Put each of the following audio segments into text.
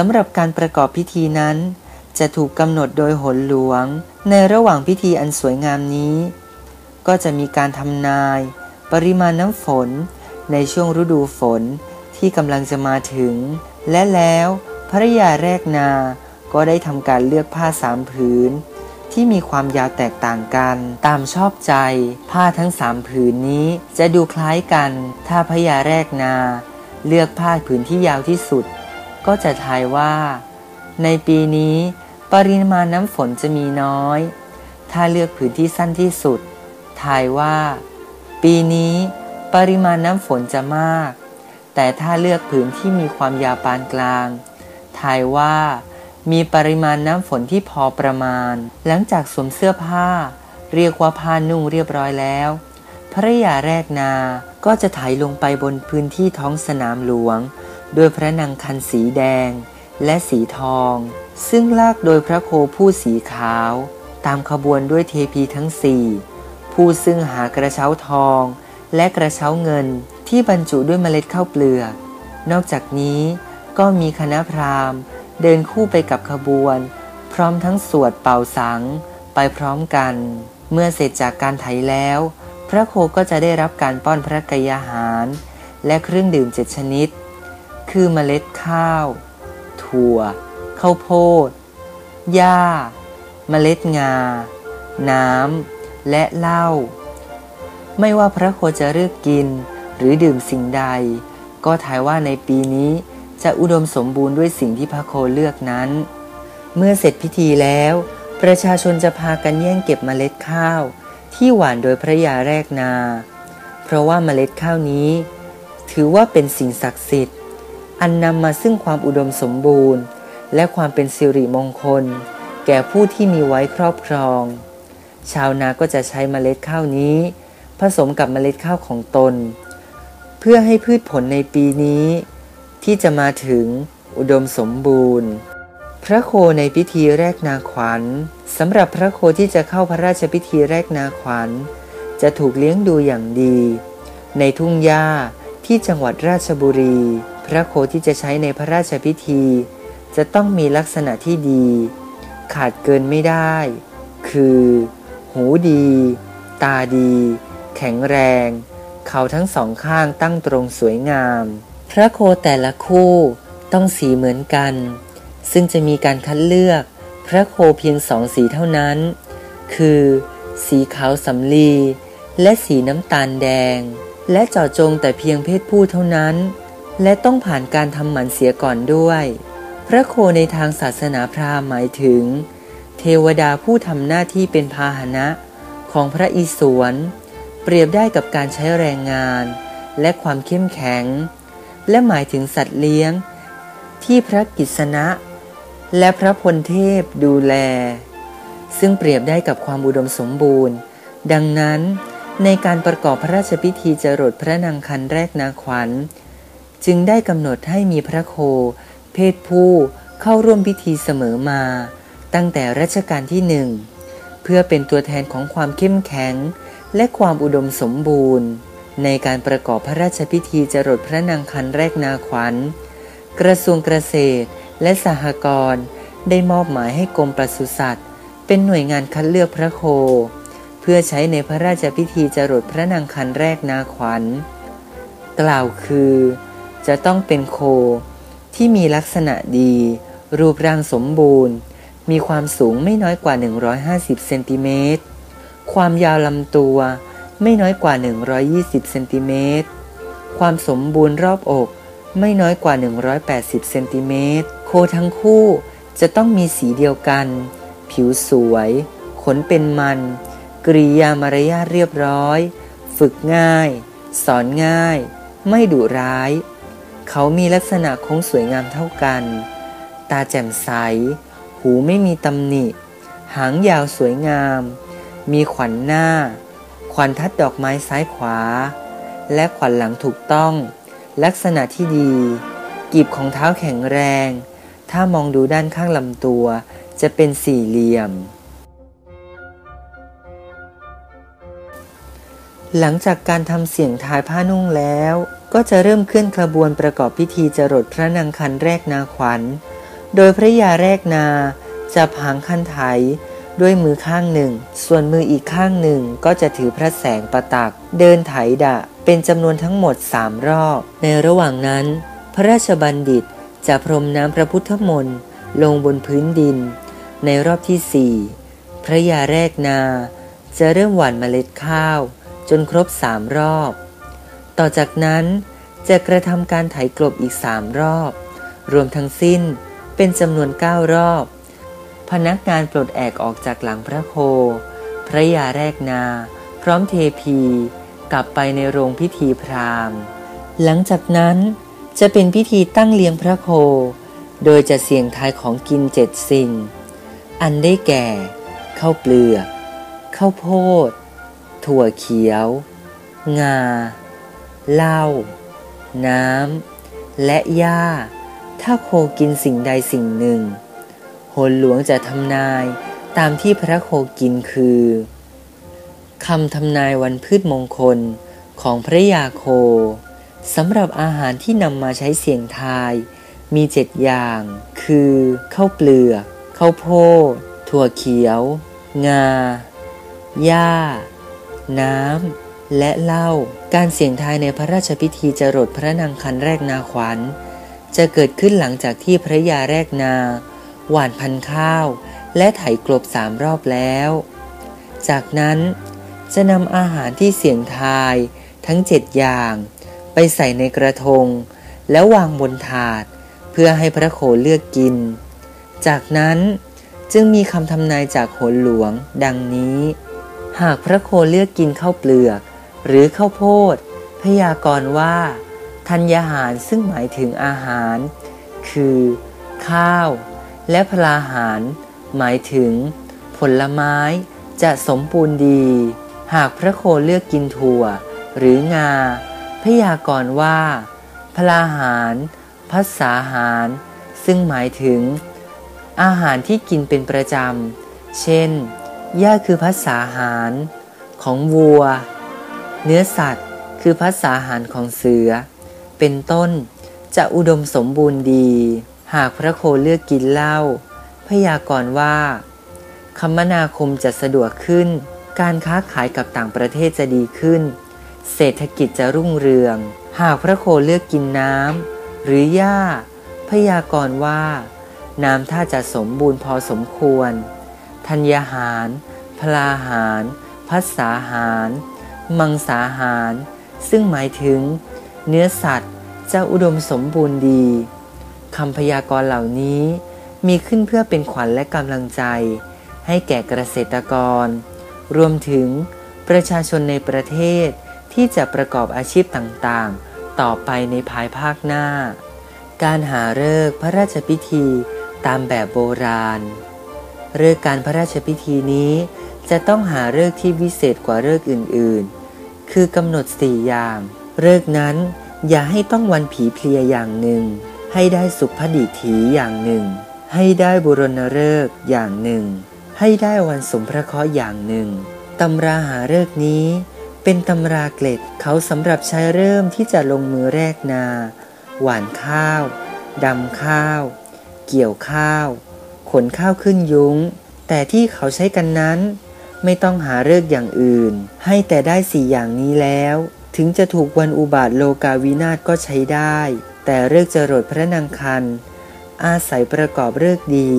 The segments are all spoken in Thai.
สำหรับการประกอบพิธีนั้น จะถูกกำหนดโดยหนหลวง ในระหว่างพิธีอันสวยงามนี้ ก็จะมีการทำนาย ปริมาณน้ำฝน ในช่วงฤดูฝนที่กำลังจะมาถึง และแล้วภรยาแรกนา ก็ได้ทำการเลือกผ้าสามผืน ที่มีความยาวแตกต่างกัน ตามชอบใจ ผ้าทั้งสามผืนนี้จะดูคล้ายกัน ถ้าพระยาแรกนา เลือกผ้าผืนที่ยาวที่สุด ก็จะทายว่า ในปีนี้ปริมาณน้ำฝนจะมีน้อย ถ้าเลือกผืนที่สั้นที่สุด ทายว่า ปีนี้ปริมาณน้ำฝนจะมาก แต่ถ้าเลือกผืนที่มีความยาวปานกลาง ทายว่า มีปริมาณน้ำฝนที่พอประมาณ หลังจากสวมเสื้อผ้า เรียกว่าผ้านุ่งเรียบร้อยแล้วภรยาแรกนา ก็จะถ่ายลงไปบนพื้นที่ท้องสนามหลวง ด้วยพระนางคันสีแดงและสีทอง ซึ่งลากโดยพระโคผู้สีขาว ตามขบวนด้วยเทพีทั้งสี่ผู้ซึ่งหากระเช้าทอง และกระเช้าเงินที่บรรจุด้วยเมล็ดข้าวเปลือก นอกจากนี้ก็มีคณะพราหมณ์ เดินคู่ไปกับขบวน พร้อมทั้งสวดเป่าสังไปพร้อมกัน เมื่อเสร็จจากการไถแล้ว พระโคก็จะได้รับการป้อนพระกยาหาร และเครื่องดื่มเจ็ดชนิด คือเมล็ดข้าว ถั่ว ข้าวโพด หญ้า เมล็ดงา น้ำ และเหล้า ไม่ว่าพระโคจะเลือกกินหรือดื่มสิ่งใด ก็ถ่ายว่าในปีนี้จะอุดมสมบูรณ์ด้วยสิ่งที่พระโคเลือกนั้น เมื่อเสร็จพิธีแล้ว ประชาชนจะพากันแย่งเก็บเมล็ดข้าว ที่หวานโดยพระยาแรกนา เพราะว่าเมล็ดข้าวนี้ ถือว่าเป็นสิ่งศักดิ์สิทธิ์ อันนำมาซึ่งความอุดมสมบูรณ์ และความเป็นสิริมงคล แก่ผู้ที่มีไว้ครอบครอง ชาวนาก็จะใช้เมล็ดข้าวนี้ ผสมกับเมล็ดข้าวของตน เพื่อให้พืชผลในปีนี้ ที่จะมาถึงอุดมสมบูรณ์ พระโคในพิธีแรกนาขวัญสำหรับพระโคที่จะเข้าพระราชพิธีแรกนาขวัญ จะถูกเลี้ยงดูอย่างดี ในทุ่งหญ้าที่จังหวัดราชบุรี พระโคที่จะใช้ในพระราชพิธี จะต้องมีลักษณะที่ดี ขาดเกินไม่ได้ คือ หูดี ตาดี แข็งแรง เขาทั้งสองข้างตั้งตรงสวยงาม พระโคแต่ละคู่ต้องสีเหมือนกัน ซึ่งจะมีการคัดเลือกพระโคเพียงสองสีเท่านั้น คือ สีขาวสำลี และสีน้ำตาลแดง และเจาะจงแต่เพียงเพศผู้เท่านั้น และต้องผ่านการทำหมันเสียก่อนด้วย พระโคในทางศาสนาพราหมณ์หมายถึง เทวดาผู้ทำหน้าที่เป็นพาหนะของพระอิศวร เปรียบได้กับการใช้แรงงาน และความเข้มแข็ง และหมายถึงสัตว์เลี้ยง ที่พระกิษณะ และพระพลเทพดูแล ซึ่งเปรียบได้กับความอุดมสมบูรณ์ ดังนั้นในการประกอบพระราชพิธีจรดพระนางคันแรกนาขวัญ จึงได้กำหนดให้มีพระโค เพศผู้เข้าร่วมพิธีเสมอมา ตั้งแต่รัชกาลที่หนึ่งเพื่อเป็นตัวแทนของความเข้มแข็ง และความอุดมสมบูรณ์ ในการประกอบพระราชพิธีจรดพระนางคันแรกนาขวัญ กระทรวงเกษตรและสหกรณ์ได้มอบหมายให้กรมปศุสัตว์ เป็นหน่วยงานคัดเลือกพระโค เพื่อใช้ในพระราชพิธีจรดพระนางคันแรกนาขวัญ กล่าวคือ จะต้องเป็นโค ที่มีลักษณะดี รูปร่างสมบูรณ์ มีความสูงไม่น้อยกว่า 150 เซนติเมตร ความยาวลำตัวไม่น้อยกว่า 120 เซนติเมตร ความสมบูรณ์รอบอกไม่น้อยกว่า 180 เซนติเมตร โคทั้งคู่จะต้องมีสีเดียวกัน ผิวสวย ขนเป็นมัน กริยามารยาทเรียบร้อย ฝึกง่าย สอนง่าย ไม่ดุร้าย เขามีลักษณะโค้งสวยงามเท่ากัน ตาแจ่มใส หูไม่มีตำหนิ หางยาวสวยงาม มีขวัญหน้า ขวัญทัดดอกไม้ซ้ายขวา และขวัญหลังถูกต้อง ลักษณะที่ดี กีบของเท้าแข็งแรง ถ้ามองดูด้านข้างลำตัว จะเป็นสี่เหลี่ยม หลังจากการทำเสียงทายผ้านุ่งแล้ว ก็จะเริ่มขึ้นขบวนประกอบพิธีจรดพระนางคันแรกนาขวัญ โดยพระยาแรกนาจะผางคันไถด้วยมือข้างหนึ่ง ส่วนมืออีกข้างหนึ่งก็จะถือพระแสงประตัก เดินไถดะ เป็นจำนวนทั้งหมดสามรอบ ในระหว่างนั้น พระราชบัณฑิตจะพรมน้ำพระพุทธมนต์ลงบนพื้นดิน ในรอบที่สี่พระยาแรกนา จะเริ่มหว่านเมล็ดข้าว จนครบสามรอบ ต่อจากนั้นจะกระทำการไถกลบอีกสามรอบ รวมทั้งสิ้นเป็นจำนวนเก้ารอบ พนักงานปลดแอกออกจากหลังพระโค พระยาแรกนา พร้อมเทพี กลับไปในโรงพิธีพราหมณ์ หลังจากนั้นจะเป็นพิธีตั้งเลี้ยงพระโค โดยจะเสี่ยงทายของกินเจ็ดสิ่ง อันได้แก่ข้าวเปลือกข้าวโพด ถั่วเขียว งา เหล้าน้ำ และหญ้า ถ้าโคกินสิ่งใดสิ่งหนึ่งโหนหลวงจะทำนายตามที่พระโคกินคือคำทำนายวันพืชมงคลของพระยาโคสำหรับอาหารที่นำมาใช้เสี่ยงทาย มีเจ็ดอย่าง คือข้าวเปลือกข้าวโพดถั่วเขียว งา หญ้า น้ำ และเหล้า การเสี่ยงทายในพระราชพิธีจรดพระนางคันแรกนาขวัญ จะเกิดขึ้นหลังจากที่พระยาแรกนา หว่านพันข้าว และไถกลบสามรอบแล้ว จากนั้นจะนำอาหารที่เสี่ยงทายทั้งเจ็ดอย่าง ไปใส่ในกระทง แล้ววางบนถาด เพื่อให้พระโคเลือกกิน จากนั้นจึงมีคำทำนายจากโหนหลวง ดังนี้ หากพระโคเลือกกินข้าวเปลือก หรือข้าวโพด พยากรณ์ว่า ธัญญาหารซึ่งหมายถึงอาหาร คือ ข้าว และพลาหาร หมายถึง ผลไม้จะสมบูรณ์ดี หากพระโคเลือกกินถั่ว หรืองา พยากรณ์ว่า พลาหารพัสาหาร ซึ่งหมายถึง อาหารที่กินเป็นประจำ เช่นหญ้าคือพัสาหาร ของวัว เนื้อสัตว์คือพัสาหารของเสือ เป็นต้นจะอุดมสมบูรณ์ดี หากพระโคเลือกกินเหล้าพยากรณ์ว่า คมนาคมจะสะดวกขึ้น การค้าขายกับต่างประเทศจะดีขึ้น เศรษฐกิจจะรุ่งเรือง หากพระโคเลือกกินน้ำหรือหญ้า พยากรณ์ว่า น้ำถ้าจะสมบูรณ์พอสมควร ธัญญาหาร พลาหารพัสาหาร มังสาหาร ซึ่งหมายถึง เนื้อสัตว์จะอุดมสมบูรณ์ดีคำพยากรณ์เหล่านี้มีขึ้นเพื่อเป็นขวัญและกำลังใจ ให้แก่เกษตรกร รวมถึงประชาชนในประเทศที่จะประกอบอาชีพต่างๆ ต่อไปในภายภาคหน้า การหาเลิกพระราชพิธีตามแบบโบราณ เลิกการพระราชพิธีนี้จะต้องหาเลิกที่วิเศษกว่าเลิกอื่นๆ คือกำหนดสี่อย่างเลิกนั้นอย่าให้ต้องวันผีเพลียอย่างหนึ่ง ให้ได้สุภดิถีอย่างหนึ่ง ให้ได้บุรณฤกษ์อย่างหนึ่ง ให้ได้วันสมพระเคราะห์อย่างหนึ่งตำราหาเลิกนี้ เป็นตำราเกล็ดเขาสำหรับใช้เริ่มที่จะลงมือแรกนา หวานข้าวดำข้าว เกี่ยวข้าว ขนข้าวขึ้นยุง้ง แต่ที่เขาใช้กันนั้น ไม่ต้องหาเลิกอย่างอื่น ให้แต่ได้สี่อย่างนี้แล้ว ถึงจะถูกวันอุบาทโลกาวินาศก็ใช้ได้ แต่เลิกจรดพระนางคัน อาศัยประกอบเลิกดี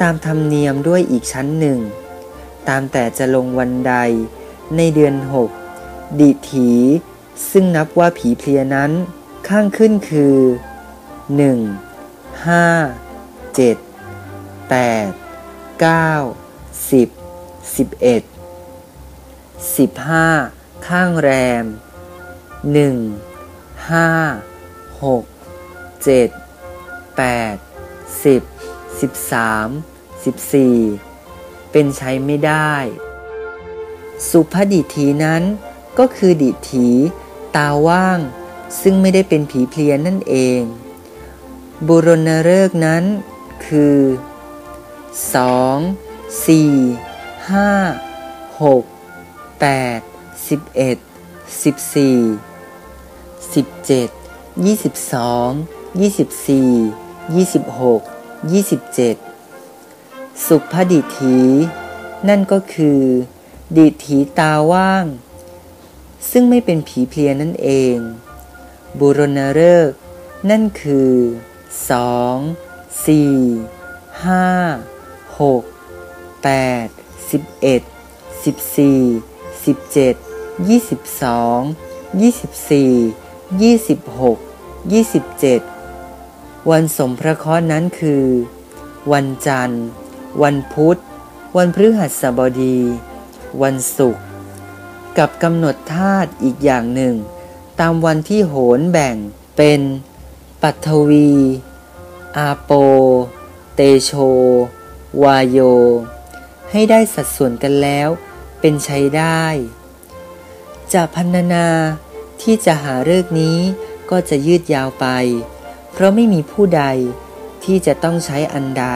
ตามธรรมเนียมด้วยอีกชั้นหนึ่ง ตามแต่จะลงวันใด ในเดือนหกดิถี ซึ่งนับว่าผีเพลียนั้น ข้างขึ้นคือ 1 5 7 8 9 10 11 15 ข้างแรม 1 5 6 7 8 10 13 14 เป็นใช้ไม่ได้ สุภดิถีนั้นก็คือดิถีตาว่าง ซึ่งไม่ได้เป็นผีเพลียนนั่นเอง บุรณเริกนั้นคือ 2 4 5 6 8 11 14 17 22 24 26 27สุภดิถี นั่นก็คือ ดิถีตาว่าง ซึ่งไม่เป็นผีเพลียนั่นเอง บุรณฤกษ์นั่นคือสองสี่ห้าหกแปด สิบเอ็ดสิบสี่สิบเจ็ดยี่สิบสองยี่สิบสี่ยี่สิบหกยี่สิบเจ็ดวันสมพระเคราะห์นั้นคือ วันจันทร์ วันพุธ วันพฤหัสบดี วันศุกร์กับกำหนดธาตุอีกอย่างหนึ่ง ตามวันที่โหนแบ่งเป็น ปัทวี อาโป เตโช วายโย ให้ได้สัดส่วนกันแล้ว เป็นใช้ได้ จะพันนาที่จะหาเลิกนี้ก็จะยืดยาวไป เพราะไม่มีผู้ใดที่จะต้องใช้อันใด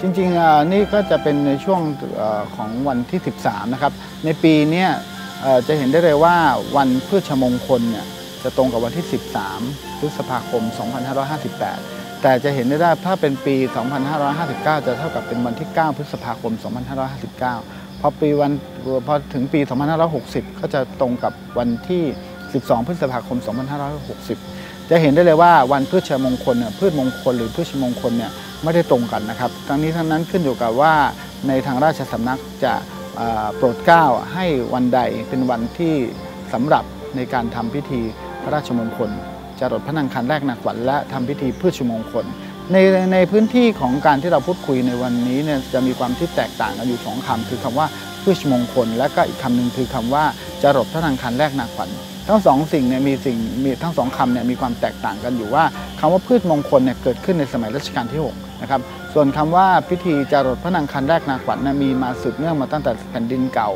จริงๆอ่านี่ก็จะเป็นในช่วงของวันที่ 13 นะครับ ในปีเนี้ยเอ่อจะเห็นได้เลยว่าวันพฤชมงคลเนี่ย จะตรงกับวันที่ 13 พฤษภาคม 2558 แต่จะเห็นได้ว่าถ้าเป็นปี 2559 จะเท่ากับเป็นวันที่ 9 พฤษภาคม 2559 พอปีวันพอถึงปี 2560 ก็จะตรงกับวันที่ 12 พฤษภาคม 2560 จะเห็นได้เลยว่าวันพฤชมงคลเนี่ยพืชมงคลหรือพฤชมงคลเนี่ยไม่ได้ตรงกันนะครับ ทั้งนี้ทั้งนั้นขึ้นอยู่กับว่าในทางราชสำนักจะโปรดเกล้าให้วันใดเป็นวันที่สำหรับในการทำพิธี พระราชมงคลจรดพระนังคันแรกนาขวัญและทำพิธีพืชมงคล ในในพื้นที่ของการที่เราพูดคุยในวันนี้เนี่ยจะมีความที่แตกต่างกันอยู่สองคำคือคำว่าพืชมงคล และก็อีกคำหนึ่งคือคำว่าจรดพระนังคันแรกนาขวัญทั้งสองสิ่งเนี่ยมีสิ่งมีทั้งสองคำเนี่ยมีความแตกต่างกันอยู่ว่าคำว่าพืชมงคลเนี่ยเกิดขึ้นในสมัยรัชกาลที่6นะครับส่วนคำว่าพิธีจารดพระนางคันแรกนาขวัญเนี่ยมีมาสืบเนื่องมาตั้งแต่แผ่นดินเก่า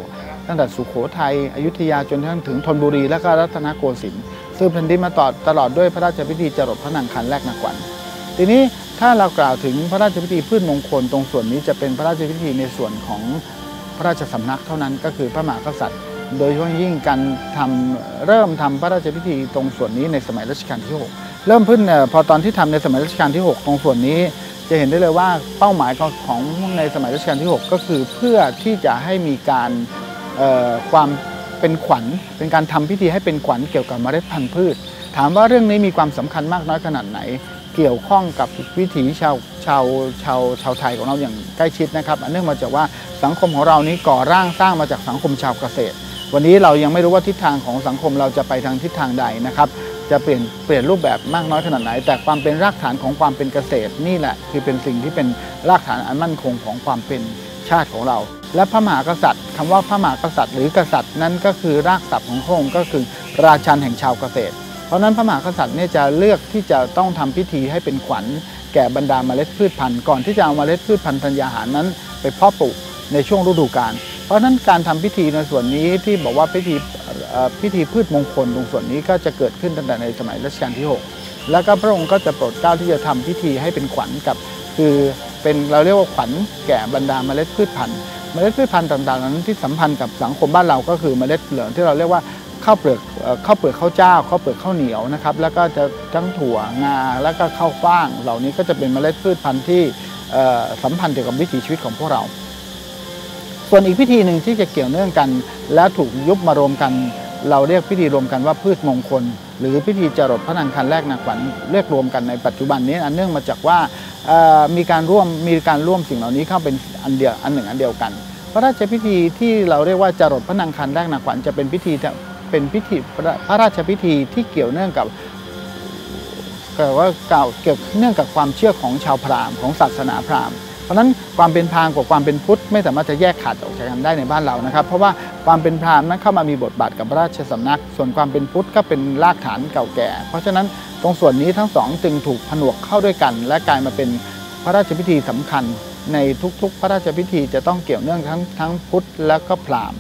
ตั้งแต่สุโขทัยอยุธยาจนทั่งถึงธนบุรีและก็รัตนโกสินทร์ ซึ่งแผ่นดินมาต่อตลอดด้วยพระราชพิธีจรดพระนางคันแรกนาขวัญทีนี้ถ้าเรากล่าวถึงพระราชพิธีพืชมงคลตรงส่วนนี้จะเป็นพระราชพิธีในส่วนของพระราชสำนักเท่านั้นก็คือพระมหากษัตริย์ โดยเฉพาะยิ่งการทำเริ่มทำพระราชพิธีตรงส่วนนี้ในสมัยรัชกาลที่ 6 เริ่มขึ้นพอตอนที่ทำในสมัยรัชกาลที่ 6 ตรงส่วนนี้ จะเห็นได้เลยว่าเป้าหมายของในสมัยรัชกาลที่ 6 ก็คือเพื่อที่จะให้มีการความ เป็นขวัญเป็นการทำพิธีให้เป็นขวัญเกี่ยวกับเมล็ดพันธุ์พืช ถามว่าเรื่องนี้มีความสำคัญมากน้อยขนาดไหน เกี่ยวข้องกับวิถีชาวชาวชาวชาวไทยของเราอย่างใกล้ชิดนะครับอันเนื่องมาจากว่าสังคมของเรานี้ก่อร่างสร้างมาจากสังคมชาวเกษตร วันนี้เรายังไม่รู้ว่าทิศทางของสังคมเราจะไปทางทิศทางใดนะครับจะเปลี่ยนเปลี่ยนรูปแบบมากน้อยขนาดไหน แต่ความเป็นรากฐานของความเป็นเกษตร นี่แหละ คือเป็นสิ่งที่เป็นรากฐานอันมั่นคงของความเป็นชาติของเรา และพระมหากษัตริย์คำว่าพระมหากษัตริย์ หรือกษัตริย์นั้นก็คือรากศัพท์ของพระองค์ก็คือราชันแห่งชาวเกษตร เพราะนั้นพระมหากษัตริย์เนี่ยจะเลือกที่จะต้องทำพิธีให้เป็นขวัญ แก่บรรดาเมล็ดพืชพันธุ์ก่อนที่จะเอาเมล็ดพืชพันธุ์ธัญญาหารนั้น ไปเพาะปลูกในช่วงฤดูกาลเพราะฉะนั้นการทำพิธีในส่วนนี้ที่บอกว่าพิธีพิธีพืชมงคลตรงส่วนนี้ก็จะเกิดขึ้นตั้งแต่ในสมัยรัชกาลที่ 6 แล้วก็พระองค์ก็จะโปรดเกล้าที่จะทำพิธีให้เป็นขวัญกับ คือเป็นเราเรียกว่าขวัญแก่บรรดาเมล็ดพืชพันธุ์ เมล็ดพืชพันธุ์ต่างๆ นั้นที่สัมพันธ์กับสังคมบ้านเราก็คือเมล็ดเหลืองที่เราเรียกว่าข้าวเปลือกข้าวเปลือกข้าวเจ้าข้าวเปลือกข้าวเหนียวนะครับแล้วก็จะทั้งถั่วงาแล้วก็ข้าวฟ่าง เหล่านี้ก็จะเป็นเมล็ดพืชพันธุ์ที่สัมพันธ์เกี่ยวกับวิถีชีวิตของพวกเรา ส่วนอีกพิธีหนึ่งที่จะเกี่ยวเนื่องกัน และถูกยุบมารวมกัน เราเรียกพิธีรวมกันว่าพืชมงคล หรือพิธีจรดพระนังคันแรกนาขวัญเรียกรวมกันในปัจจุบันนี้อันเนื่องมาจากว่า มีการร่วมมีการร่วมสิ่งเหล่านี้เข้าเป็นอันเดียวอันหนึ่งอันเดียวกัน พระราชพิธีที่เราเรียกว่าจรดพระนังคันแรกนาขวัญจะเป็นพิธีเป็นพิธีพระราชพิธีที่เกี่ยวเนื่องกับเกิดว่ากล่าเกี่ยวเนื่องกับความเชื่อของชาวพราหมณ์ของศาสนาพราหมณ์ เพราะนั้นความเป็นพราหมณ์กับความเป็นพุทธไม่สามารถจะแยกขาดออกจากกันได้ในบ้านเรานะครับ เพราะว่าความเป็นพราหมณ์นั้นเข้ามามีบทบาทกับพระราชสำนัก ส่วนความเป็นพุทธก็เป็นรากฐานเก่าแก่ เพราะฉะนั้น ตรงส่วนนี้ทั้งสองจึงถูกผนวกเข้าด้วยกัน และกลายมาเป็นพระราชพิธีสำคัญ ในทุกๆ พระราชพิธีจะต้องเกี่ยวเนื่องทั้งทั้งพุทธและก็พราหมณ์